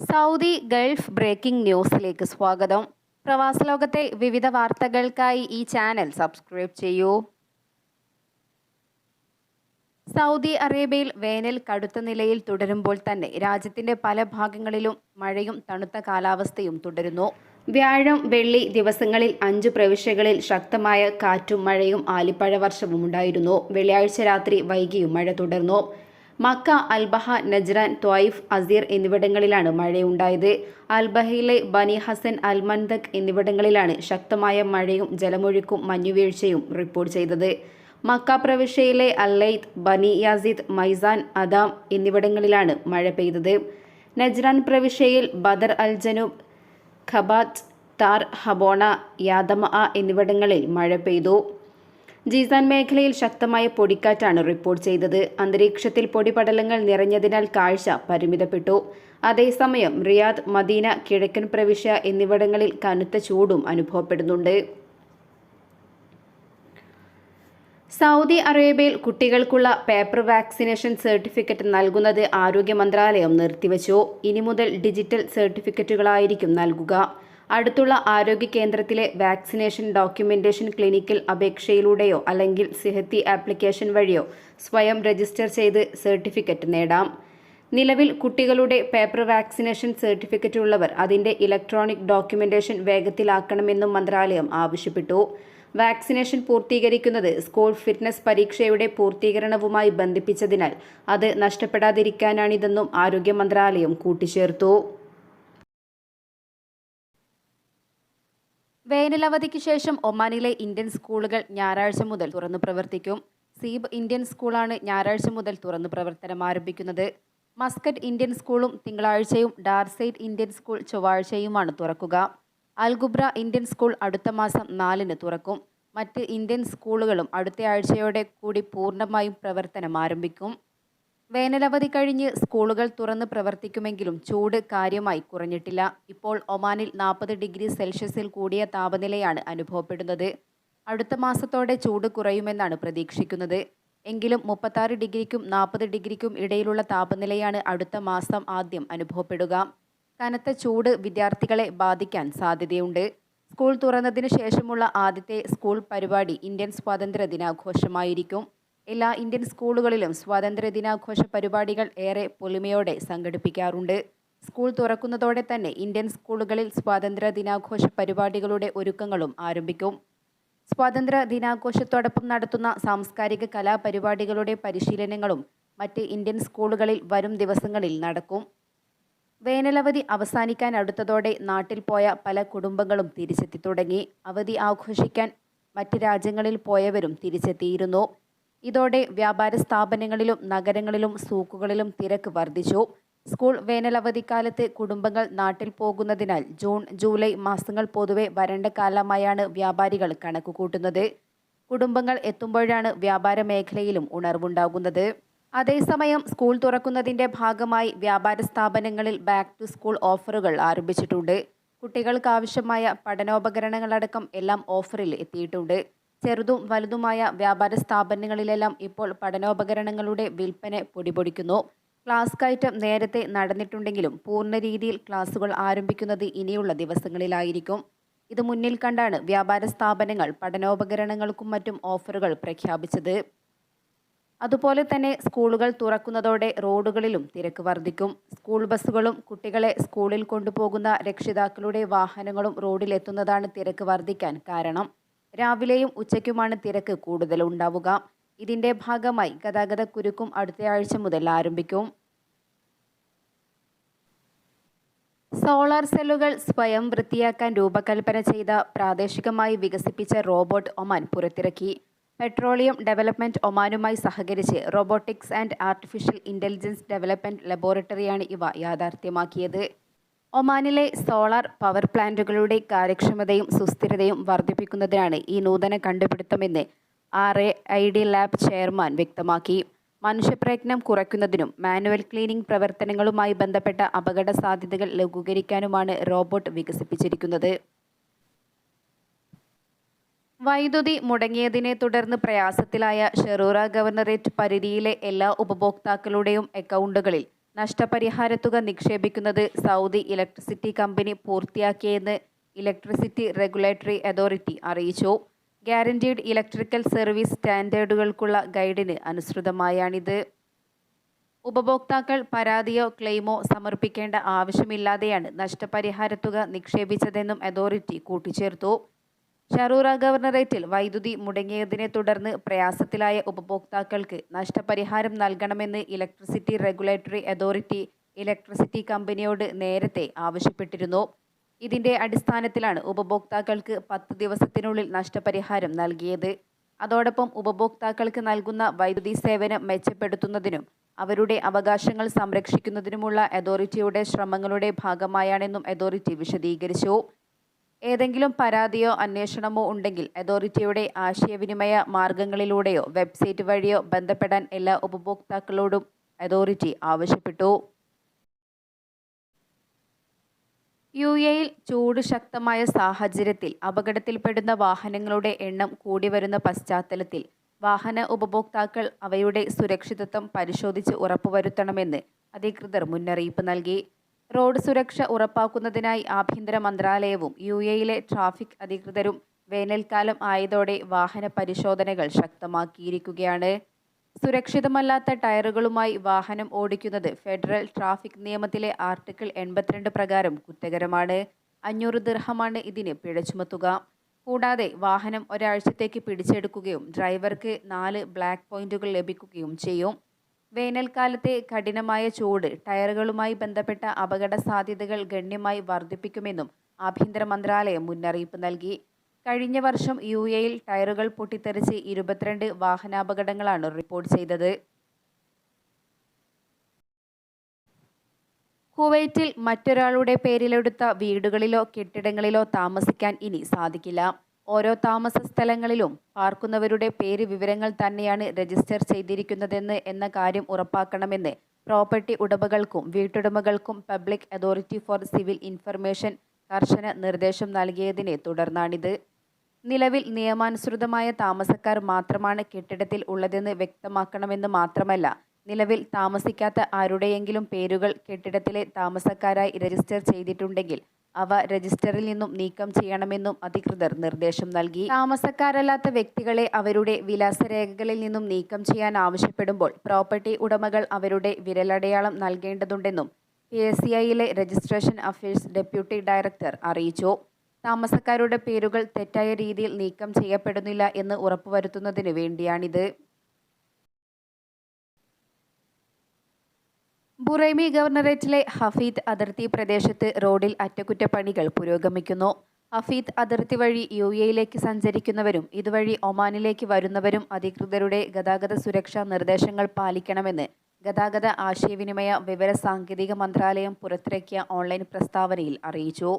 Saudi Gulf breaking ന്യൂസിലേക്ക് സ്വാഗതം. പ്രവാസ ലോകത്തെ വിവിധ വാർത്തകൾക്കായി ഈ ചാനൽ സബ്സ്ക്രൈബ് ചെയ്യൂ. സൗദി അറേബ്യയിൽ വേനൽ കടുത്ത നിലയിൽ തുടരുമ്പോൾ തന്നെ രാജ്യത്തിന്റെ പല ഭാഗങ്ങളിലും മഴയും തണുത്ത കാലാവസ്ഥയും തുടരുന്നു. വ്യാഴം വെള്ളി ദിവസങ്ങളിൽ അഞ്ച് പ്രവിശ്യകളിൽ ശക്തമായ കാറ്റും മഴയും ആലിപ്പഴ വർഷവും ഉണ്ടായിരുന്നു. വെള്ളിയാഴ്ച രാത്രി വൈകിയും മഴ തുടർന്നു. Mecca Al Baha Najran Taif Asir എന്നിവിടങ്ങളിലാണ് മഴയുണ്ടായത്. അൽബഹയിലെ ബനി ഹസൻ അൽമന്തക് എന്നിവിടങ്ങളിലാണ് ശക്തമായ മഴയും ജലമൊഴുക്കും മഞ്ഞുവീഴ്ചയും റിപ്പോർട്ട് ചെയ്തത്. മക്ക പ്രവിശ്യയിലെ അല്ലൈത്ത് ബനി യാസിദ് മൈസാൻ അദാം എന്നിവിടങ്ങളിലാണ് മഴ പെയ്തത്. നജ്രാൻ പ്രവിശ്യയിൽ ബദർ അൽ ജനൂബ് ഖബാത്ത് താർ ഹബോണ യാദമ എന്നിവിടങ്ങളിൽ മഴ പെയ്തു. ജീസാൻ മേഖലയിൽ ശക്തമായ പൊടിക്കാറ്റാണ് റിപ്പോർട്ട് ചെയ്തത്. അന്തരീക്ഷത്തിൽ പൊടിപടലങ്ങൾ നിറഞ്ഞതിനാൽ കാഴ്ച പരിമിതപ്പെട്ടു. അതേസമയം റിയാദ് മദീന കിഴക്കൻ പ്രവിശ്യ എന്നിവിടങ്ങളിൽ കനത്ത ചൂടും അനുഭവപ്പെടുന്നുണ്ട്. സൗദി അറേബ്യയിൽ കുട്ടികൾക്കുള്ള പേപ്പർ വാക്സിനേഷൻ സർട്ടിഫിക്കറ്റ് നൽകുന്നത് ആരോഗ്യ മന്ത്രാലയം നിർത്തിവച്ചു. ഇനി മുതൽ ഡിജിറ്റൽ സർട്ടിഫിക്കറ്റുകളായിരിക്കും നൽകുക. അടുത്തുള്ള ആരോഗ്യ കേന്ദ്രത്തിലെ വാക്സിനേഷൻ ഡോക്യുമെന്റേഷൻ ക്ലിനിക്കൽ അപേക്ഷയിലൂടെയോ അല്ലെങ്കിൽ സിഹത്തി ആപ്ലിക്കേഷൻ വഴിയോ സ്വയം രജിസ്റ്റർ ചെയ്ത് സർട്ടിഫിക്കറ്റ് നേടാം. നിലവിൽ കുട്ടികളുടെ പേപ്പർ വാക്സിനേഷൻ സർട്ടിഫിക്കറ്റ് ഉള്ളവർ അതിന്റെ ഇലക്ട്രോണിക് ഡോക്യുമെന്റേഷൻ വേഗത്തിലാക്കണമെന്നും മന്ത്രാലയം ആവശ്യപ്പെട്ടു. വാക്സിനേഷൻ പൂർത്തീകരിക്കുന്നത് സ്കൂൾ ഫിറ്റ്നസ് പരീക്ഷയുടെ പൂർത്തീകരണവുമായി ബന്ധിപ്പിച്ചതിനാൽ അത് നഷ്ടപ്പെടാതിരിക്കാനാണിതെന്നും ആരോഗ്യ മന്ത്രാലയം കൂട്ടിച്ചേർത്തു. വേനലവധിക്ക് ശേഷം ഒമാനിലെ ഇന്ത്യൻ സ്കൂളുകൾ ഞായറാഴ്ച മുതൽ തുറന്നു പ്രവർത്തിക്കും. സീബ് ഇന്ത്യൻ സ്കൂളാണ് ഞായറാഴ്ച മുതൽ തുറന്നു പ്രവർത്തനം ആരംഭിക്കുന്നത്. മസ്കറ്റ് ഇന്ത്യൻ സ്കൂളും തിങ്കളാഴ്ചയും ഡാർസൈഡ് ഇന്ത്യൻ സ്കൂൾ ചൊവ്വാഴ്ചയുമാണ് തുറക്കുക. അൽഗുബ്ര ഇന്ത്യൻ സ്കൂൾ അടുത്ത മാസം നാലിന് തുറക്കും. മറ്റ് ഇന്ത്യൻ സ്കൂളുകളും അടുത്ത ആഴ്ചയോടെ കൂടി പൂർണമായും പ്രവർത്തനം ആരംഭിക്കും. വേനലവധി കഴിഞ്ഞ് സ്കൂളുകൾ തുറന്ന് പ്രവർത്തിക്കുമെങ്കിലും ചൂട് കാര്യമായി കുറഞ്ഞിട്ടില്ല. ഇപ്പോൾ ഒമാനിൽ നാൽപ്പത് ഡിഗ്രി സെൽഷ്യസിൽ കൂടിയ താപനിലയാണ് അനുഭവപ്പെടുന്നത്. അടുത്ത മാസത്തോടെ ചൂട് കുറയുമെന്നാണ് പ്രതീക്ഷിക്കുന്നത്. എങ്കിലും മുപ്പത്താറ് ഡിഗ്രിക്കും നാൽപ്പത് ഡിഗ്രിക്കും ഇടയിലുള്ള താപനിലയാണ് അടുത്ത മാസം ആദ്യം അനുഭവപ്പെടുക. കനത്ത ചൂട് വിദ്യാർത്ഥികളെ ബാധിക്കാൻ സാധ്യതയുണ്ട്. സ്കൂൾ തുറന്നതിന് ശേഷമുള്ള ആദ്യത്തെ സ്കൂൾ പരിപാടി ഇന്ത്യൻ സ്വാതന്ത്ര്യ ദിനാഘോഷമായിരിക്കും എല്ലാ ഇന്ത്യൻ സ്കൂളുകളിലും സ്വാതന്ത്ര്യ ദിനാഘോഷ പരിപാടികൾ ഏറെ പൊലിമയോടെ സംഘടിപ്പിക്കാറുണ്ട്. സ്കൂൾ തുറക്കുന്നതോടെ തന്നെ ഇന്ത്യൻ സ്കൂളുകളിൽ സ്വാതന്ത്ര്യ ദിനാഘോഷ പരിപാടികളുടെ ഒരുക്കങ്ങളും ആരംഭിക്കും. സ്വാതന്ത്ര്യ ദിനാഘോഷത്തോടൊപ്പം നടത്തുന്ന സാംസ്കാരിക കലാപരിപാടികളുടെ പരിശീലനങ്ങളും മറ്റ് ഇന്ത്യൻ സ്കൂളുകളിൽ വരും ദിവസങ്ങളിൽ നടക്കും. വേനലവധി അവസാനിക്കാൻ അടുത്തതോടെ നാട്ടിൽ പോയ പല കുടുംബങ്ങളും തിരിച്ചെത്തി തുടങ്ങി. അവധി ആഘോഷിക്കാൻ മറ്റ് രാജ്യങ്ങളിൽ പോയവരും തിരിച്ചെത്തിയിരുന്നു. ഇതോടെ വ്യാപാര സ്ഥാപനങ്ങളിലും നഗരങ്ങളിലും സൂക്കുകളിലും തിരക്ക് വർദ്ധിച്ചു. സ്കൂൾ വേനലവധിക്കാലത്ത് കുടുംബങ്ങൾ നാട്ടിൽ പോകുന്നതിനാൽ ജൂൺ ജൂലൈ മാസങ്ങൾ പൊതുവെ വരണ്ട കാലമായാണ് വ്യാപാരികൾ കണക്കുകൂട്ടുന്നത് കുടുംബങ്ങൾ എത്തുമ്പോഴാണ് വ്യാപാര മേഖലയിലും ഉണർവുണ്ടാകുന്നത്. അതേസമയം സ്കൂൾ തുറക്കുന്നതിന്റെ ഭാഗമായി വ്യാപാര സ്ഥാപനങ്ങളിൽ ബാക്ക് ടു സ്കൂൾ ഓഫറുകൾ ആരംഭിച്ചിട്ടുണ്ട്. കുട്ടികൾക്കാവശ്യമായ പഠനോപകരണങ്ങളടക്കം എല്ലാം ഓഫറിൽ എത്തിയിട്ടുണ്ട്. ചെറുതും വലുതുമായ വ്യാപാര സ്ഥാപനങ്ങളിലെല്ലാം ഇപ്പോൾ പഠനോപകരണങ്ങളുടെ വിൽപ്പന പൊടിപൊടിക്കുന്നു. ക്ലാസ് കയറ്റം നേരത്തെ നടന്നിട്ടുണ്ടെങ്കിലും പൂർണ രീതിയിൽ ക്ലാസുകൾ ആരംഭിക്കുന്നത് ഇനിയുള്ള ദിവസങ്ങളിലായിരിക്കും. ഇത് മുന്നിൽ കണ്ടാണ് വ്യാപാര സ്ഥാപനങ്ങൾ പഠനോപകരണങ്ങൾക്കും മറ്റും ഓഫറുകൾ പ്രഖ്യാപിച്ചത്. അതുപോലെ തന്നെ സ്കൂളുകൾ തുറക്കുന്നതോടെ റോഡുകളിലും തിരക്ക് വർദ്ധിക്കും. സ്കൂൾ ബസ്സുകളും കുട്ടികളെ സ്കൂളിൽ കൊണ്ടുപോകുന്ന രക്ഷിതാക്കളുടെ വാഹനങ്ങളും റോഡിലെത്തുന്നതാണ് തിരക്ക് വർദ്ധിക്കാൻ കാരണം. രാവിലെയും ഉച്ചയ്ക്കുമാണ് തിരക്ക് കൂടുതൽ ഉണ്ടാവുക. ഇതിന്റെ ഭാഗമായി ഗതാഗത കുരുക്കും അടുത്തയാഴ്ച മുതൽ ആരംഭിക്കും. സോളാർ സെല്ലുകൾ സ്വയം വൃത്തിയാക്കാൻ രൂപകൽപ്പന ചെയ്ത പ്രാദേശികമായി വികസിപ്പിച്ച റോബോട്ട് ഒമാൻ പുറത്തിറക്കി. പെട്രോളിയം ഡെവലപ്മെന്റ് ഒമാനുമായി സഹകരിച്ച് robotics and artificial intelligence development ലബോറട്ടറിയാണ് ഇവ യാഥാർത്ഥ്യമാക്കിയത്. ഒമാനിലെ സോളാർ പവർ പ്ലാന്റുകളുടെ കാര്യക്ഷമതയും സുസ്ഥിരതയും വർദ്ധിപ്പിക്കുന്നതിനാണ് ഈ നൂതന കണ്ടുപിടുത്തമെന്ന് R A I D lab chairman വ്യക്തമാക്കി. മനുഷ്യപ്രയത്നം കുറയ്ക്കുന്നതിനും മാനുവൽ ക്ലീനിംഗ് പ്രവർത്തനങ്ങളുമായി ബന്ധപ്പെട്ട അപകട സാധ്യതകൾ ലഘൂകരിക്കാനുമാണ് റോബോട്ട് വികസിപ്പിച്ചിരിക്കുന്നത്. വൈദ്യുതി മുടങ്ങിയതിനെ തുടർന്ന് പ്രയാസത്തിലായ ഷെറൂറ ഗവർണറേറ്റ് പരിധിയിലെ എല്ലാ ഉപഭോക്താക്കളുടെയും അക്കൗണ്ടുകളിൽ നഷ്ടപരിഹാരത്തുക നിക്ഷേപിക്കുന്നത് സൗദി ഇലക്ട്രിസിറ്റി കമ്പനി പൂർത്തിയാക്കിയെന്ന് ഇലക്ട്രിസിറ്റി റെഗുലേറ്ററി അതോറിറ്റി അറിയിച്ചു. ഗ്യാരണ്ടീഡ് ഇലക്ട്രിക്കൽ സർവീസ് സ്റ്റാൻഡേർഡുകൾക്കുള്ള ഗൈഡിന് അനുസൃതമായാണിത്. ഉപഭോക്താക്കൾ പരാതിയോ ക്ലെയിമോ സമർപ്പിക്കേണ്ട ആവശ്യമില്ലാതെയാണ് നഷ്ടപരിഹാരത്തുക നിക്ഷേപിച്ചതെന്നും അതോറിറ്റി കൂട്ടിച്ചേർത്തു. ഷറൂറ ഗവർണറേറ്റിൽ വൈദ്യുതി മുടങ്ങിയതിനെ തുടർന്ന് പ്രയാസത്തിലായ ഉപഭോക്താക്കൾക്ക് നഷ്ടപരിഹാരം നൽകണമെന്ന് ഇലക്ട്രിസിറ്റി റെഗുലേറ്ററി അതോറിറ്റി ഇലക്ട്രിസിറ്റി കമ്പനിയോട് നേരത്തെ ആവശ്യപ്പെട്ടിരുന്നു. ഇതിന്റെ അടിസ്ഥാനത്തിലാണ് ഉപഭോക്താക്കൾക്ക് പത്ത് ദിവസത്തിനുള്ളിൽ നഷ്ടപരിഹാരം നൽകിയത്. അതോടൊപ്പം ഉപഭോക്താക്കൾക്ക് നൽകുന്ന വൈദ്യുതി സേവനം മെച്ചപ്പെടുത്തുന്നതിനും അവരുടെ അവകാശങ്ങൾ സംരക്ഷിക്കുന്നതിനുമുള്ള അതോറിറ്റിയുടെ ശ്രമങ്ങളുടെ ഭാഗമായാണെന്നും അതോറിറ്റി വിശദീകരിച്ചു. ഏതെങ്കിലും പരാതിയോ അന്വേഷണമോ ഉണ്ടെങ്കിൽ അതോറിറ്റിയുടെ ആശയവിനിമയ മാർഗങ്ങളിലൂടെയോ വെബ്സൈറ്റ് വഴിയോ ബന്ധപ്പെടാൻ എല്ലാ ഉപഭോക്താക്കളോടും അതോറിറ്റി ആവശ്യപ്പെട്ടു. യു എയിൽ ചൂട് ശക്തമായ സാഹചര്യത്തിൽ അപകടത്തിൽപ്പെടുന്ന വാഹനങ്ങളുടെ എണ്ണം കൂടി വരുന്ന പശ്ചാത്തലത്തിൽ വാഹന ഉപഭോക്താക്കൾ അവയുടെ സുരക്ഷിതത്വം പരിശോധിച്ച് ഉറപ്പുവരുത്തണമെന്ന് അധികൃതർ മുന്നറിയിപ്പ് നൽകി. റോഡ് സുരക്ഷ ഉറപ്പാക്കുന്നതിനായി ആഭ്യന്തര മന്ത്രാലയവും യു എയിലെ ട്രാഫിക് അധികൃതരും വേനൽക്കാലം ആയതോടെ വാഹന പരിശോധനകൾ ശക്തമാക്കിയിരിക്കുകയാണ്. സുരക്ഷിതമല്ലാത്ത ടയറുകളുമായി വാഹനം ഓടിക്കുന്നത് ഫെഡറൽ ട്രാഫിക് നിയമത്തിലെ ആർട്ടിക്കിൾ എൺപത്തിരണ്ട് പ്രകാരം കുറ്റകരമാണ്. അഞ്ഞൂറ് ദിർഹമാണ് ഇതിന് പിഴ ചുമത്തുക. കൂടാതെ വാഹനം ഒരാഴ്ചത്തേക്ക് പിടിച്ചെടുക്കുകയും ഡ്രൈവർക്ക് നാല് ബ്ലാക്ക് പോയിന്റുകൾ ലഭിക്കുകയും ചെയ്യും. വേനൽക്കാലത്തെ കഠിനമായ ചൂട് ടയറുകളുമായി ബന്ധപ്പെട്ട അപകട സാധ്യതകൾ ഗണ്യമായി വർദ്ധിപ്പിക്കുമെന്നും ആഭ്യന്തര മന്ത്രാലയം മുന്നറിയിപ്പ് നൽകി. കഴിഞ്ഞ വർഷം യു എയിൽ ടയറുകൾ പൊട്ടിത്തെറിച്ച് ഇരുപത്തിരണ്ട് വാഹനാപകടങ്ങളാണ് റിപ്പോർട്ട് ചെയ്തത്. കുവൈറ്റിൽ മറ്റൊരാളുടെ പേരിലെടുത്ത വീടുകളിലോ കെട്ടിടങ്ങളിലോ താമസിക്കാൻ ഇനി സാധിക്കില്ല. ഓരോ താമസ സ്ഥലങ്ങളിലും പാർക്കുന്നവരുടെ പേര് വിവരങ്ങൾ തന്നെയാണ് രജിസ്റ്റർ ചെയ്തിരിക്കുന്നതെന്ന് എന്ന കാര്യം ഉറപ്പാക്കണമെന്ന് പ്രോപ്പർട്ടി ഉടമകൾക്കും വീട്ടുടമകൾക്കും public authority for civil information കർശന നിർദ്ദേശം നൽകിയതിനെ തുടർന്നാണിത്. നിലവിൽ നിയമാനുസൃതമായ താമസക്കാർ മാത്രമാണ് കെട്ടിടത്തിൽ ഉള്ളതെന്ന് വ്യക്തമാക്കണമെന്ന് മാത്രമല്ല നിലവിൽ താമസിക്കാത്ത ആരുടെയെങ്കിലും പേരുകൾ കെട്ടിടത്തിലെ താമസക്കാരായി രജിസ്റ്റർ ചെയ്തിട്ടുണ്ടെങ്കിൽ അവ രജിസ്റ്ററിൽ നിന്നും നീക്കം ചെയ്യണമെന്നും അധികൃതർ നിർദ്ദേശം നൽകി. താമസക്കാരല്ലാത്ത വ്യക്തികളെ അവരുടെ വിലാസരേഖകളിൽ നിന്നും നീക്കം ചെയ്യാൻ ആവശ്യപ്പെടുമ്പോൾ പ്രോപ്പർട്ടി ഉടമകൾ അവരുടെ വിരലടയാളം നൽകേണ്ടതുണ്ടെന്നും പി എസ് സി ഐയിലെ രജിസ്ട്രേഷൻ അഫയേഴ്സ് ഡെപ്യൂട്ടി ഡയറക്ടർ അറിയിച്ചു. താമസക്കാരുടെ പേരുകൾ തെറ്റായ രീതിയിൽ നീക്കം ചെയ്യപ്പെടുന്നില്ല എന്ന് ഉറപ്പുവരുത്തുന്നതിന് വേണ്ടിയാണിത്. ബുറൈമി ഗവർണറേറ്റിലെ ഹഫീദ് അതിർത്തി പ്രദേശത്ത് റോഡിൽ അറ്റകുറ്റപ്പണികൾ പുരോഗമിക്കുന്നു. ഹഫീദ് അതിർത്തി വഴി യു എയിലേക്ക് സഞ്ചരിക്കുന്നവരും ഇതുവഴി ഒമാനിലേക്ക് വരുന്നവരും അധികൃതരുടെ ഗതാഗത സുരക്ഷാ നിർദ്ദേശങ്ങൾ പാലിക്കണമെന്ന് ഗതാഗത ആശയവിനിമയ വിവര സാങ്കേതിക മന്ത്രാലയം പുറത്തിറക്കിയ ഓൺലൈൻ പ്രസ്താവനയിൽ അറിയിച്ചു.